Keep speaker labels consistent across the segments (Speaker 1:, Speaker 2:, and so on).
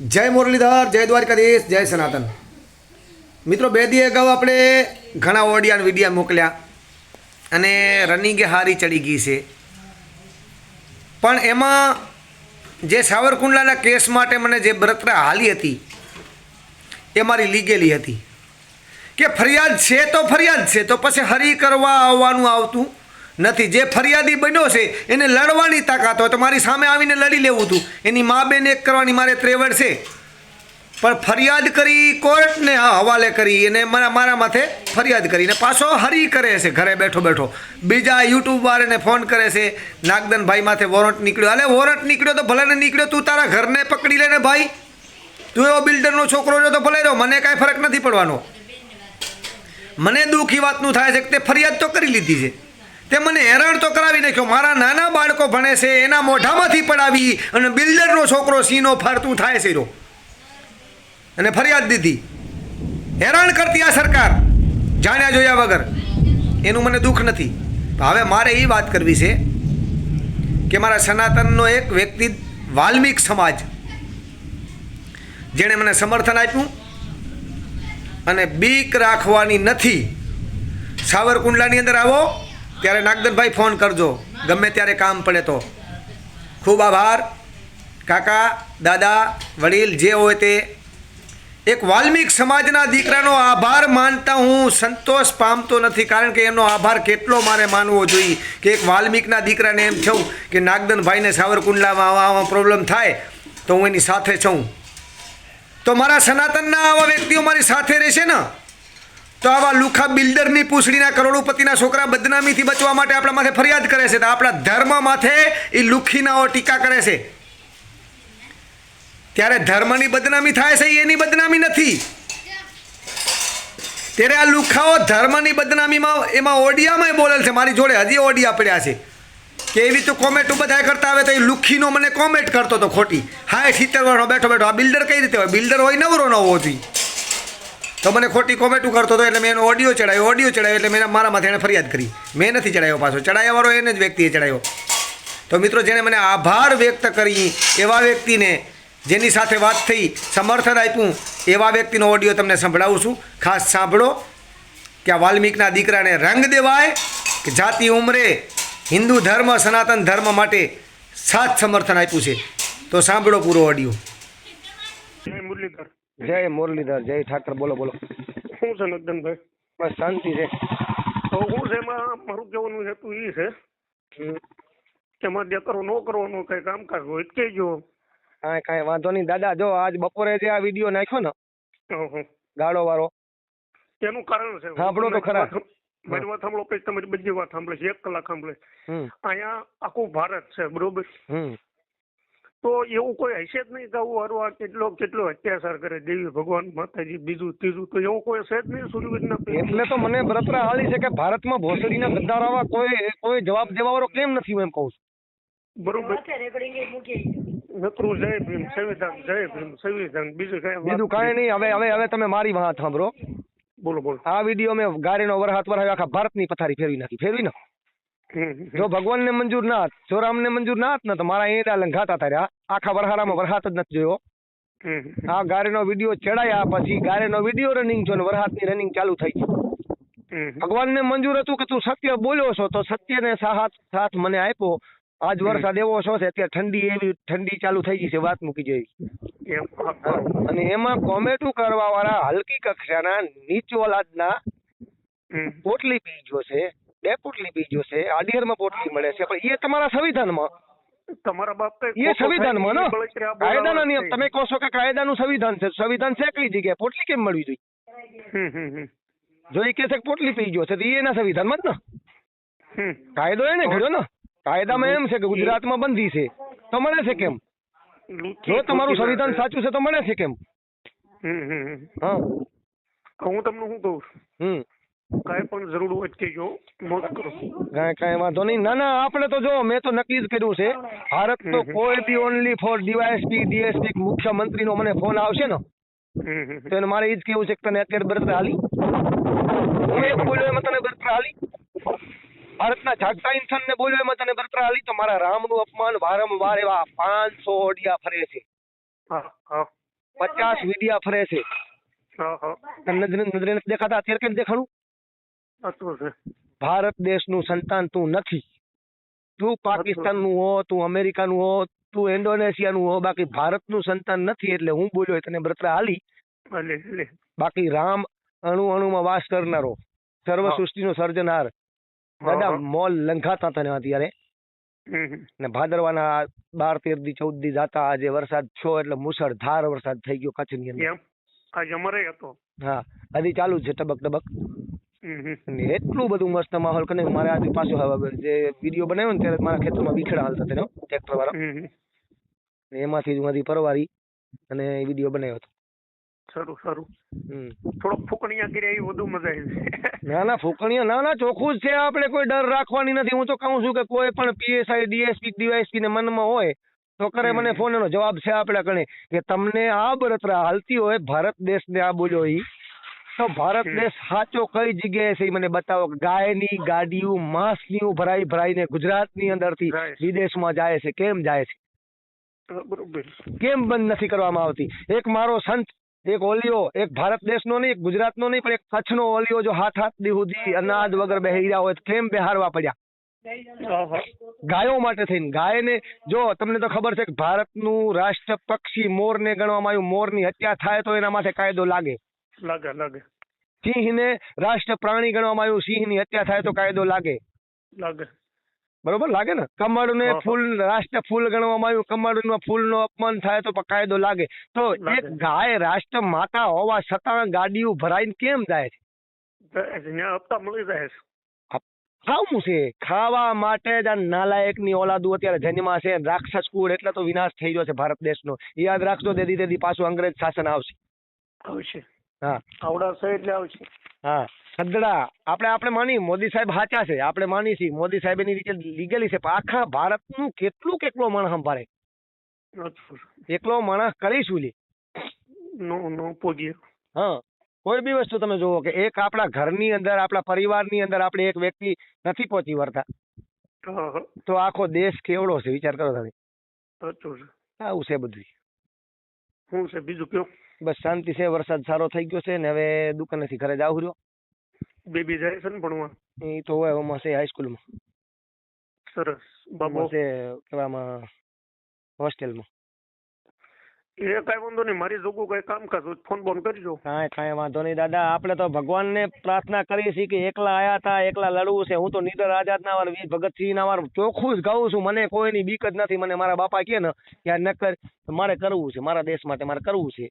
Speaker 1: જય મુરલીધર, જય દ્વારકાધીશ, જય સનાતન. મિત્રો, બે દી અગાઉ આપણે ઘણા ઓડિયા વિડીયા મોકલ્યા અને રનિંગે હારી ચડી ગઈ છે. પણ એમાં જે સાવરકુંડલાના કેસ માટે મને જે બળતરા હાલી હતી, એ મારી લીગેલી હતી. કે ફરિયાદ છે તો ફરિયાદ છે, તો પછી હરી કરવા આવવાનું આવતું. નથી. જે ફરિયાદી બન્યો છે, એને લડવાની તાકાત હોય તો મારી સામે આવીને લડી લેવું હતું એની મા બેન એક કરવાની મારે ત્રેવડ છે. પણ ફરિયાદ કરી કોર્ટને હવાલે કરી અને મારા મારા માથે ફરિયાદ કરીને પાછો હરી કરે છે, ઘરે બેઠો બેઠો. બીજા યુટ્યુબ વાળાને ફોન કરે છે નાગદનભાઈ માથે વોરંટ નીકળ્યો. અલે, વોરંટ નીકળ્યો તો ભલે નીકળ્યો, તું તારા ઘરને પકડી લેને ભાઈ. તું એવો બિલ્ડરનો છોકરો રહ્યો તો ભલે રહ્યો, મને કાંઈ ફરક નથી પડવાનો. મને દુઃખ વાતનું થાય છે કે તે ફરિયાદ તો કરી લીધી છે. તે મને હેરાન તો કરાવી નાખ્યો. મારા નાના બાળકો ભણે છે, એના મોઢામાંથી પડાવી અને બિલ્ડરનો છોકરો સીનો ફરતું થાય છે અને ફરિયાદ દીધી. હેરાન કરતી આ સરકાર. જાણ્યા જોયા વગર. એનું મને દુઃખ નથી. હવે મારે એ વાત કરવી છે કે મારા સનાતનનો એક વ્યક્તિ વાલ્મિક સમાજ, જેણે મને સમર્થન આપ્યું અને બીક રાખવાની નથી. સાવરકુંડલાની અંદર આવો. ત્યારે નાગદનભાઈ ફોન કરજો. ગમે ત્યારે કામ પડે તો. ખૂબ આભાર. કાકા, દાદા, વડીલ જે હોય તે. એક વાલ્મિક સમાજના દીકરાનો આભાર માનતા હું સંતોષ પામતો નથી, કારણ કે એનો આભાર કેટલો મારે માનવો જોઈએ કે એક વાલ્મિકના દીકરાને એમ થયું કે નાગદનભાઈને સાવરકુંડલામાં આવા આવા પ્રોબ્લેમ થાય, તો હું એની સાથે છું. તો મારા સનાતનના આવા વ્યક્તિઓ મારી સાથે રહેશે ને? તો આવા લુખા બિલ્ડરની પૂછડીના કરોડોપતિના છોકરા બદનામીથી બચવા માટે આપણા માથે ફરિયાદ કરે છે. તો આપણા ધર્મ માથે એ લુખીનાઓ ટીકા કરે છે. ત્યારે ધર્મની બદનામી થાય છે, એની બદનામી નથી. ત્યારે આ લુખાઓ ધર્મની બદનામીમાં, એમાં ઓડિયામાં બોલેલ છે. મારી જોડે હજી ઓડિયા પડ્યા છે. કે એવી તો કોમેન્ટ બધા કરતા આવે તો એ લુખીનો મને કોમેન્ટ કરતો હતો ખોટી. હા સિત્તેર વર્ષનો બેઠો બેઠો. આ બિલ્ડર કઈ રીતે હોય? બિલ્ડર હોય નવરો ન હોવો તો મને ખોટી કોમેન્ટું કરતો હતો એટલે મેં એનો ઓડિયો ચડાવ્યો ઓડિયો ચડાવ્યો એટલે મેં મારા માથે એને ફરિયાદ કરી. મેં નથી ચડાવ્યો પાછો. ચડાવ્યાવાળો એને જ વ્યક્તિએ ચડાવ્યો તો મિત્રો, જેણે મને આભાર વ્યક્ત કરી, એવા વ્યક્તિને જેની સાથે વાત થઈ, સમર્થન આપ્યું, એવા વ્યક્તિનો ઓડિયો તમને સંભળાવું છું. ખાસ સાંભળો કે આ વાલ્મિકના દીકરાને રંગ દેવાય કે જાતિ ઉંમરે હિન્દુ ધર્મ, સનાતન ધર્મ માટે સાથ સમર્થન આપ્યું છે. તો સાંભળો પૂરો ઓડિયો
Speaker 2: મુરલીધર.
Speaker 3: જય મુરલીધર જય ઠાકર બોલો બોલો.
Speaker 2: શું છે નગદનભાઈ
Speaker 3: બસ શાંતિ છે.
Speaker 2: તો હું છે એમાં મારું કહેવાનું હેતુ એ છે કે મારે જે કરો ન કરવાનું કઈ કામકાજ હોય તો કહેજો.
Speaker 3: હા કાંઈ વાંધો નહીં. દાદા જો આજ બપોરે જે આ વીડિયો નાખ્યો ને ગાળો વાળો.
Speaker 2: એનું કારણ છે.
Speaker 3: સાંભળો તો ખરા.
Speaker 2: મારી વાત સાંભળો પછી તમારી બધી વાત સાંભળે છે. એક કલાક સાંભળે. અહીંયા આખું ભારત છે બરોબર? તો એવું કોઈ હશે જ નહીં કે આવું હરવા કેટલો કેટલો અત્યાચાર કરે દેવી ભગવાન માતાજી બીજું ત્રીજું તો એવું કોઈ હશે જ નહીં સૂર્યવીરના
Speaker 3: એટલે તો મને બળતરા હાલી છે કે ભારતમાં ભોસડીના ગદ્દાર આવા કોઈ કોઈ જવાબ દેવા વાળો કેમ નથી હું એમ કહું છું?
Speaker 2: બરોબર. નકરું જય ભીમ સંવિધાન જય ભીમ સંવિધાન બીજું કઈ
Speaker 3: બીજું કાંઈ નહીં હવે હવે હવે તમે મારી વાત સાંભળો.
Speaker 2: બોલો બોલો.
Speaker 3: આ વીડિયો મેં ગાડીનો વરહાત વરહાવ્યો આખા ભારતની પથારી ફેરવી નાખી ફેરવી ને
Speaker 2: હમ, હમ.
Speaker 3: જો ભગવાનને મંજૂર ના હોત જો રામને મંજૂર ના હોત ને તો મારા એડા લંઘાતા તાર્યા આખા વરહારામાં વરહાત જ નથી જોયો. આ ગાડીનો વીડિયો ચડાયા પછી ગાડીનો વીડિયો રનિંગ છો ને વરહાતની રનિંગ ચાલુ થઈ
Speaker 2: હમ.
Speaker 3: ભગવાનને મંજૂર હતું કે તું સત્ય બોલ્યો છો તો સત્યને સાથ સાથ મને આપ્યો. આજ વરસાદ એવો છો છે અત્યારે ઠંડી એવી ઠંડી ચાલુ થઈ ગઈ છે વાત મૂકી જેવી
Speaker 2: હા.
Speaker 3: અને એમાં કોમેટું કરવા વાળા હલકી કક્ષાના નીચ ઓલાદના પોટલી પી ગયો છે. બે પોટલી પી ગયો છે આડિયરમાં પોટલી મળે છે પણ એ તમારા સંવિધાનમાં.
Speaker 2: તમારા બાપ
Speaker 3: એ સંવિધાનમાં ને? કાયદાના નિયમ તમે કહો છો કે કાયદાનું સંવિધાન છે સંવિધાન છે કઈ જગ્યાએ પોટલી કેમ મળવી જોઈએ. જો એ કહે છે કે પોટલી પી ગયો છે તો એના સંવિધાનમાં જ ને? કાયદો એને ઘડ્યો ને? કાયદામાં એમ છે કે ગુજરાતમાં બંધી છે તો મળે છે કેમ? જો તમારું સંવિધાન સાચું છે તો મળે છે કેમ?
Speaker 2: હમ.
Speaker 3: હા.
Speaker 2: હું તમને શું કહું?
Speaker 3: હમ.
Speaker 2: કાંઈ પણ જરૂર હોય કહેજો મોજ કરો.
Speaker 3: કાંઈ કાંઈ વાંધો નહીં. ના ના આપણે તો જો મેં તો નક્કી જ કર્યું છે. ભારત તો કોઈ બી ઓનલી ફોર ડીવાયએસપી ડીએસપી મુખ્યમંત્રીનો મને ફોન આવશે ને તો એને મારે એ જ કેવું છે કે તને અત્યારે બરતરા હાલી. હું એક બોલ્યો એમાં તને બરતરા હાલી. ભારતના જાગતા ઇન્સાનને બોલ્યો એમાં તને બરતરા હાલી. તો મારા રામનું અપમાન વારંવાર એવા પાંચસો ઓડિયા ફરે છે. પચાસ વિડિયા ફરે છે. નજરે નજરે દેખાતા? અત્યારે કેમ દેખાણું
Speaker 2: હતું છે.
Speaker 3: ભારત દેશનું સંતાન તું નથી. તું પાકિસ્તાનનું હો તું અમેરિકાનું હો તું ઇન્ડોનેશિયાનું હો બાકી ભારતનું સંતાન નથી એટલે હું બોલ્યો તને બળતરા હાલી. બાકી રામ અણુ અણુમાં વાસ કરનારો સર્વ સૃષ્ટિનો સર્જનાર. દાદા મોલ લંઘાતા તને અત્યારે. ને ભાદરવાના બાર તેર દી ચૌદ દી જાતા આજે વરસાદ છો એટલે મુસળધાર વરસાદ થઈ ગયો કચ્છની અંદર.
Speaker 2: આજે અમારે હતો.
Speaker 3: હા હજી ચાલુ છે ટબક ટબક. અને એટલું બધું મસ્ત માહોલ કને મારે આજે પાછો જે વીડિયો બનાવ્યો ને ત્યારે મારા ખેતરમાં બીખડા હાલતા તેનો ટ્રેક્ટર વાળા. ને એમાંથી જ હજી પરવારી અને વીડિયો બનાવ્યો હતો.
Speaker 2: સારું સારું. થોડોક ફૂકણીયા કર્યા એ વધુ મજા આવી.
Speaker 3: ના ના ફૂકણિયા ના ના ચોખ્ખું જ છે. આપણે કોઈ ડર રાખવાની નથી. હું તો કહું છું કે કોઈ પણ પીએસઆઈ ડીએસપી ડીવાયસપી ને મનમાં હોય તો કરે મને ફોન એનો. જવાબ છે આપણે કણે કે તમને આ બળતરા હાલતી હોય ભારત દેશને આ બોલ્યો ઈ. તો ભારત દેશ સાચો કઈ જગ્યાએ છે મને બતાવો? ગાયની ગાડીઓ માંસની ભરાઈ ભરાઈને ગુજરાતની અંદરથી વિદેશમાં જાય છે. કેમ જાય છે? કેમ બંધ નથી કરવામાં આવતી? એક મારો સંત એક ઓલિયો એક ભારત દેશનો નહીં એક ગુજરાતનો નહીં પણ એક કચ્છનો ઓલિયો જો હાથ હાથ દી સુધી અનાજ વગર બેહી રહ્યા હોય કેમ બેહારવા પડ્યા? ગાયો માટે થઈને. ગાયને જો તમને તો ખબર છે કે ભારતનું રાષ્ટ્ર પક્ષી મોરને ગણવામાં આવ્યું. મોરની હત્યા થાય તો એના માટે કાયદો લાગે.
Speaker 2: લાગે લાગે.
Speaker 3: સિંહને રાષ્ટ્ર પ્રાણી ગણવામાં આવ્યું. સિંહની હત્યા થાય તો કાયદો લાગે.
Speaker 2: લાગે.
Speaker 3: બરોબર? લાગે ને? કમળને. ફૂલ રાષ્ટ્ર ફૂલ ગણવામાં આવ્યું. કમળનું ફૂલનો અપમાન થાય તો કાયદો લાગે. તો એક ગાય રાષ્ટ્ર માતા હોવા છતાં ગાડીઓ ભરાઈને કેમ જાય છે?
Speaker 2: જાય છે. ન્યા હપ્તા મળી જાય છે.
Speaker 3: ખાવું છે. ખાવા માટે જ આ નાલાયકની ઓલાદુ અત્યારે જન્મા છે. રાક્ષસ કુળ એટલે તો વિનાશ થઈ ગયો છે ભારત દેશનો. યાદ રાખજો દેદી દેદી પાછું અંગ્રેજ શાસન આવશે.
Speaker 2: આવશે.
Speaker 3: હા.
Speaker 2: આવડાશે એટલે આવશે.
Speaker 3: હા. સદડા આપણે આપણે માની મોદી સાહેબ સાચા છે. આપણે માની છીએ મોદી સાહેબ એની રીતે લીગલી છે. પણ આખા ભારતનું કેટલું કેટલો માણસ સંભાળે? એકલો માણસ કરીશું લી?
Speaker 2: નો નો પોગીએ
Speaker 3: હા. કોઈ બી વસ્તુ તમે જુઓ કે એક આપણા ઘરની અંદર આપણા પરિવારની અંદર આપણે એક વ્યક્તિ નથી પહોંચી વળતા. તો આખો દેશ કેવડો છે? વિચાર કરો તમે. આવું છે બધું
Speaker 2: શું છે? બીજું કયો?
Speaker 3: બસ શાંતિ છે વરસાદ સારો થઈ ગયો છે ને હવે દુકાનેથી ઘરે જાવ રહ્યો.
Speaker 2: બેબી જાય છે ને ભણવા?
Speaker 3: એ તો હોય એમાં છે હાઈસ્કૂલમાં
Speaker 2: સરસ. બાબો?
Speaker 3: છે કેવામાં હોસ્ટેલમાં.
Speaker 2: એ કઈ વાંધો નહીં મારી જોગું કઈ કામકાજ ફોન બોન કરજો.
Speaker 3: કાંઈ કાંઈ વાંધો નહીં દાદા. આપણે તો ભગવાનને પ્રાર્થના કરીએ છીએ કે એકલા આયા હતા એકલા લડવું છે. હું તો નીડર આઝાદ ના વાર વીર ભગતસિંહ ના વાર ચોખ્ખું જ ગાઉં છું. મને કોઈની બીક જ નથી. મને મારા બાપા કહે ને યાર ન કર મારે કરવું છે. મારા દેશ માટે મારે કરવું છે.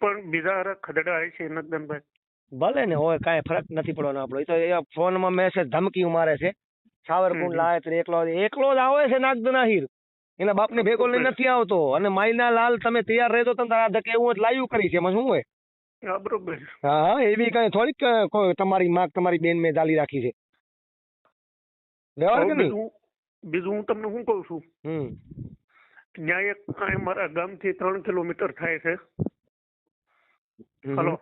Speaker 2: પણ બીજા હારા ખદડા હોય છે નંદનભાઈ
Speaker 3: ભલે ને હોય કાંઈ ફરક નથી પડવાનો આપણો. એ તો એ ફોનમાં મેસેજ ધમકી મારે છે. સાવરકુંડ લાવે તો એકલો એકલો જ આવે છે નાગદના હીર એના બાપને ભેગો લઈને નથી આવતો. અને માઈના લાલ તમે તૈયાર રહેતો તમે તારા ધકે એવું લાઈવ કરી છે. એમાં શું હોય?
Speaker 2: હા બરોબર.
Speaker 3: હા હા એવી કઈ થોડીક તમારી માગ તમારી બેન મેં ચાલી રાખી છે. વ્યવહાર કે નહીં?
Speaker 2: બીજું હું તમને શું કહું છું?
Speaker 3: હમ.
Speaker 2: ત્યાં એક મારા ગામથી ત્રણ કિલોમીટર થાય છે. હલો.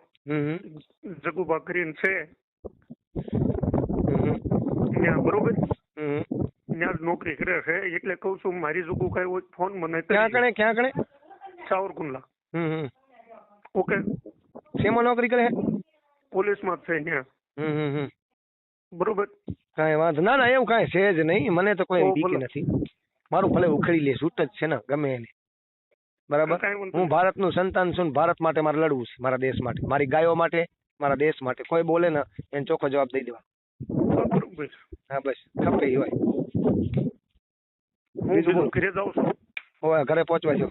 Speaker 3: જગુ હમ.
Speaker 2: છે ત્યાં બરોબર? ત્યાં જ નોકરી કરે છે. એટલે કહું છું મારી જગુ કઈ હોય ફોન મને
Speaker 3: ક્યાં કણે ક્યાં કણે?
Speaker 2: સાવરકુંડલા.
Speaker 3: Hmm hmm.
Speaker 2: ઓકે.
Speaker 3: શેમાં નોકરી કરે?
Speaker 2: પોલીસમાં જ છે ત્યાં બરોબર?
Speaker 3: કાંઈ વાંધો ના ના એવું કાંઈ છે જ નહીં. મને તો કોઈ બીક નથી. મારું ભલે ઉખડી લે છૂટ જ છે ને ગમે એને. બરાબર? હું. ભારતનું સંતાન છું ભારત માટે મારે લડવું છે મારા દેશ માટે. મારી ગાયો માટે મારા દેશ માટે. કોઈ બોલે ને એને ચોખ્ખો જવાબ દઈ દેવા
Speaker 2: હા,
Speaker 3: બસ. ખપે હોય બીજું
Speaker 2: ઘરે જાઉં છું?
Speaker 3: હોય ઘરે પહોંચવા જો.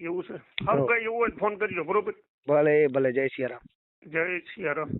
Speaker 2: એવું છે?
Speaker 3: હા.
Speaker 2: કઈ એવું હોય ફોન કરજો બરોબર?
Speaker 3: ભલે ભલે. જય સિયારામ.
Speaker 2: જય સિયારામ.